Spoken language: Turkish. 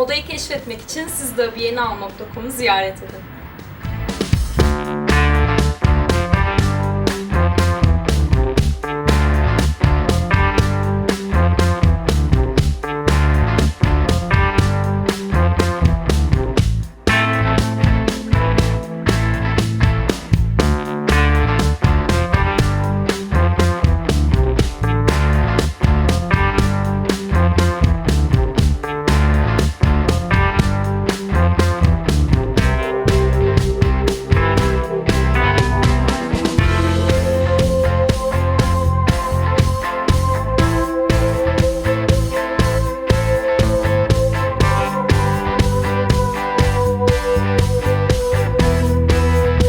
Modayı keşfetmek için siz de viyenaalm.com'u ziyaret edin.